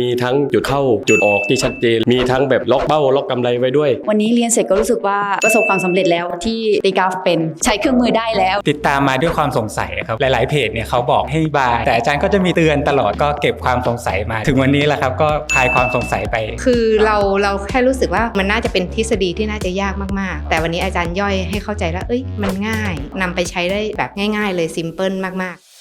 มีทั้งจุดเข้าจุดออกที่ชัดเจน มีทั้งแบบล็อกเป้าล็อกกำไรไว้ด้วย วันนี้เรียนเสร็จก็รู้สึกว่าประสบความสำเร็จแล้วที่ตีกราฟเป็นใช้เครื่องมือได้แล้ว ติดตามมาด้วยความสงสัยครับ หลาย ๆ เพจเนี่ยเขาบอกให้บาย แต่อาจารย์ก็จะมีเตือนตลอดก็เก็บความสงสัยมา ถึงวันนี้แหละครับก็คลายความสงสัยไป คือเราเราแค่รู้สึกว่ามันน่าจะเป็นทฤษฎีที่น่าจะยากมากๆ แต่วันนี้อาจารย์ย่อยให้เข้าใจแล้วเอ้ยมันง่ายนำไปใช้ได้แบบง่าย ๆ เลยซิมเพิลมากๆ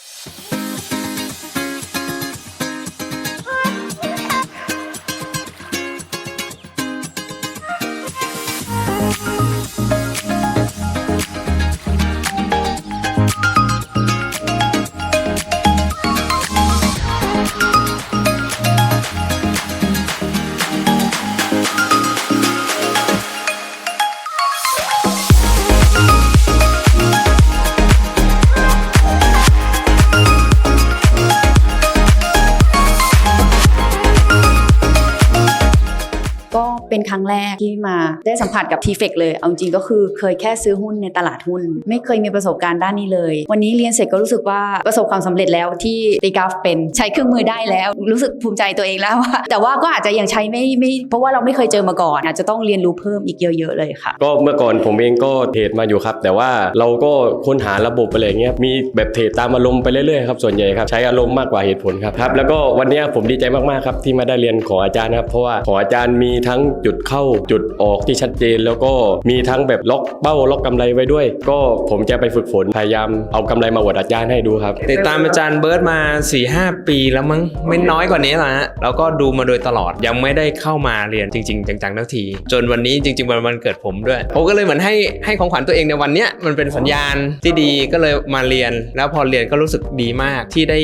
เป็นครั้งแรกที่มาได้สัมผัสกับทีเฟกเลย เอาจริงก็คือเคยแค่ซื้อหุ้นในตลาดหุ้น ไม่เคยมีประสบการณ์ด้านนี้เลย วันนี้เรียนเสร็จก็รู้สึกว่าประสบความสำเร็จแล้วที่ตีกราฟเป็นใช้เครื่องมือได้แล้ว รู้สึกภูมิใจตัวเองแล้วว่าแต่ว่าก็อาจจะยังใช้ไม่ไม่เพราะว่าเราไม่เคยเจอมาก่อน อาจจะต้องเรียนรู้เพิ่มอีกเยอะๆเลยค่ะ ก็เมื่อก่อนผมเองก็เทรดมาอยู่ครับ แต่ว่าเราก็ค้นหาระบบอะไรเงี้ยมีแบบเทรดตามอารมณ์ไปเรื่อยๆครับส่วนใหญ่ครับใช้อารมณ์มากกว่าเหตุผลครับครับแล้วก็วันนี้ผมดีใจมากๆครับที่มาได้เรียนขออาจารย์ครับเพราะว่าขออาจารย์มีทั้งจุดเข้าจุดออกที่ชัดเจน แล้วก็มีทั้งแบบล็อกเป้าล็อกกำไรไว้ด้วย ก็ผมจะไปฝึกฝนพยายามเอากำไรมาอวดอาจารย์ให้ดูครับติดตามอาจารย์เบิร์ตมา4ีหปีแล้วมั้งไม่น้อยกว่านี้ละฮะแล้วก็ดูมาโดยตลอดยังไม่ได้เข้ามาเรียนจริง ๆ จังๆทักที จนวันนี้จริง ๆ วันวันเกิดผมด้วยผมก็เลยเหมือนให้ให้ของขวัญตัวเองในวันเนี้ยมันเป็นสัญญาณที่ดีก็เลยมาเรียน แล้วพอเรียนก็รู้สึกดีมากที่ได้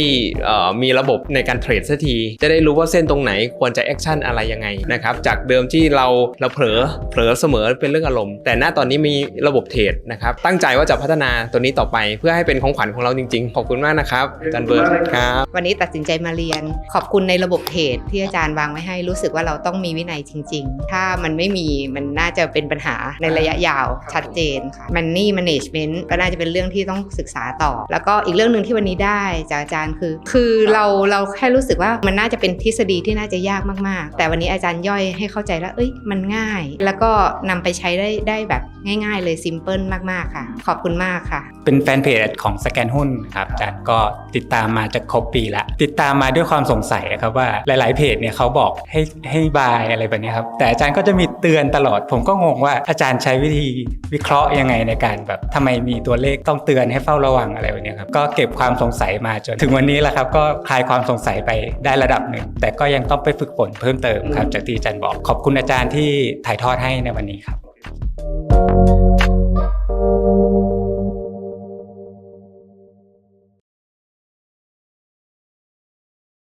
อ่อมีระบบในการเทรดสักที จะได้รู้ว่าเส้นตรงไหนควรจะแอคชั่นอะไรยังไงนะครับจากเดิมที่เราเราเผลอเผลอเสมอเป็นเรื่องอารมณ์ แต่ณตอนนี้มีระบบเทรดนะครับ ตั้งใจว่าจะพัฒนาตัวนี้ต่อไปเพื่อให้เป็นของขวัญของเราจริงๆ ขอบคุณมากนะครับอาจารย์เบิร์ตครับ วันนี้ตัดสินใจมาเรียน ขอบคุณในระบบเทรดที่อาจารย์วางไว้ให้รู้สึกว่าเราต้องมีวินัยจริง ๆ ถ้ามันไม่มีมันน่าจะเป็นปัญหาในระยะยาวชัดเจนค่ะ Money Management ก็น่าจะเป็นเรื่องที่ต้องศึกษาต่อ แล้วก็อีกเรื่องหนึ่งที่วันนี้ได้จากอาจารย์คือ คือเราเราแค่รู้สึกว่ามันน่าจะเป็นทฤษฎีที่น่าจะยากมากๆ แต่วันนี้อาจารย์ย่อยให้เข้าใจแล้วเอ้ยมันง่าย แล้วก็นำไปใช้ได้ได้แบบง่ายๆเลยซิมเพิลมากๆค่ะ ขอบคุณมากค่ะ เป็นแฟนเพจของสแกนหุ้นครับอาจารย์ก็ติดตามมาจะครบปีละ ติดตามมาด้วยความสงสัยครับว่าหลาย ๆเพจเนี่ยเขาบอกให้ให้บายอะไรแบบนี้ครับแต่อาจารย์ก็จะมีเตือนตลอด ผมก็งงว่าอาจารย์ใช้วิธีวิเคราะห์ยังไงในการแบบทำไมมีตัวเลขต้องเตือนให้เฝ้าระวังอะไรแบบนี้ครับก็เก็บความสงสัยมาจนถึงวันนี้แหละครับก็คลายความสงสัยไปได้ระดับหนึ่งแต่ก็ยังต้องไปฝึกฝนเพิ่มเติมครับจากที่อาจารย์บอกขอบคุณอาอาจารย์ที่ถ่ายทอดให้ในวันนี้ครับ